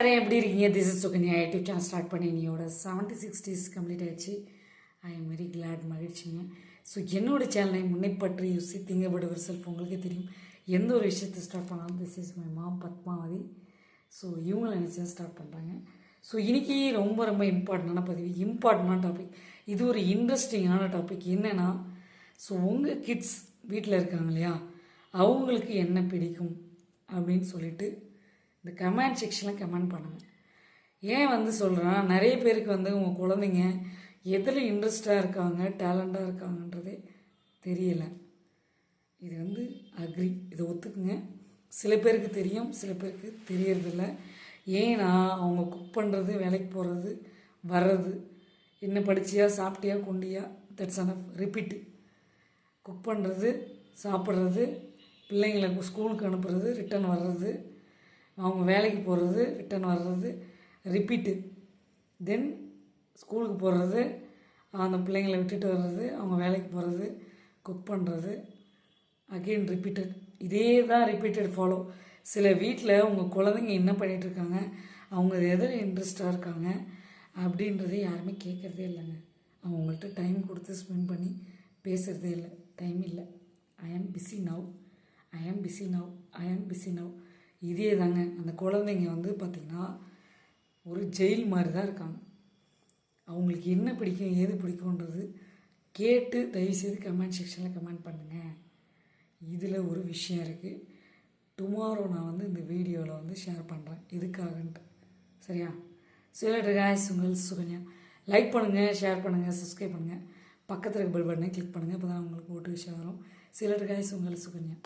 எல்லாரும் எப்படி இருக்கீங்க? This is Sukanya YouTube channel start பண்ணி என்னோட செவன்ட்டி சிக்ஸ் டேஸ் கம்ப்ளீட் ஆயிடுச்சு. ஐ எம் வெரி கிளாட் மகிழ்ச்சிங்க. ஸோ என்னோட சேனலை முன்னைப்பற்றி யூசி திங்கப்படுவர் செல்ஃப் உங்களுக்கு தெரியும். எந்த ஒரு விஷயத்தை ஸ்டார்ட் பண்ணாலும் this is my mom Padmavathi. So இவங்களை நினச்சி ஸ்டார்ட் பண்ணுறாங்க ஸோ இன்றைக்கி ரொம்ப ரொம்ப இம்பார்ட்டண்டான பதிவு இம்பார்ட்டண்டான டாபிக் இது ஒரு இன்ட்ரெஸ்டிங்கான டாபிக் என்னென்னா ஸோ உங்கள் கிட்ஸ் வீட்டில் இருக்காங்க இல்லையா? அவங்களுக்கு என்ன பிடிக்கும் அப்படின்னு சொல்லிட்டு இந்த கமெண்ட் செக்ஷனில் கமெண்ட் பண்ணுங்கள் ஏன் வந்து சொல்கிறேன்னா நிறைய பேருக்கு வந்து உங்கள் குழந்தைங்க எதில் இன்ட்ரெஸ்டாக இருக்காங்க டேலண்ட்டாக இருக்காங்கன்றதே தெரியலை. இது வந்து அக்ரி இதை ஒத்துக்குங்க. சில பேருக்கு தெரியும் சில பேருக்கு தெரியறதில்ல. ஏன்னா அவங்க குக் பண்ணுறது வேலைக்கு போகிறது வர்றது என்ன படிச்சியா சாப்பிட்டியா கொண்டியா தட்ஸ் ஆன் ரிப்பீட்டு குக் பண்ணுறது சாப்பிட்றது பிள்ளைங்களை ஸ்கூலுக்கு அனுப்புறது ரிட்டர்ன் வர்றது அவங்க வேலைக்கு போகிறது ரிட்டர்ன் வர்றது ரிப்பீட்டு தென் ஸ்கூலுக்கு போகிறது அந்த பிள்ளைங்களை விட்டுட்டு வர்றது அவங்க வேலைக்கு போகிறது குக் பண்ணுறது அகெயின் ரிப்பீட்டட் இதே தான் ரிப்பீட்டட் ஃபாலோ சில வீட்டில் உங்கள் குழந்தைங்க என்ன பண்ணிகிட்டு இருக்காங்க? அவங்க எதில் இன்ட்ரெஸ்டாக இருக்காங்க? அப்படின்றத யாருமே கேட்குறதே இல்லைங்க. அவங்கள்ட்ட டைம் கொடுத்து ஸ்பெண்ட் பண்ணி பேசுகிறதே இல்லை. டைம் இல்லை. ஐ ஆம் பிஸி நவ் ஐ ஆம் பிஸி நவ் ஐ ஆம் பிஸி நவ் இதே தாங்க அந்த குழந்தைங்க வந்து பார்த்திங்கன்னா ஒரு ஜெயில் மாதிரி தான் இருக்காங்க. அவங்களுக்கு என்ன பிடிக்கும் ஏது பிடிக்கும்ன்றது கேட்டு தயவுசெய்து கமெண்ட் செக்ஷனில் கமெண்ட் பண்ணுங்கள் இதில் ஒரு விஷயம் இருக்குது டுமாரோ நான் வந்து இந்த வீடியோவில் வந்து ஷேர் பண்ணுறேன் எதுக்காகன்ட்டு. சரியா? சிலர் காய்ஸ் உங்கள் சுகன்யா. லைக் பண்ணுங்கள் ஷேர் பண்ணுங்கள் சப்ஸ்கிரைப் பண்ணுங்கள் பக்கத்தில் இருக்க பெல் பட்டனை கிளிக் பண்ணுங்கள் அப்போ தான் உங்களுக்கு ஓட்டு விஷயம் வரும் சிலர் காய்ஸ் உங்கள் சுகன்யா.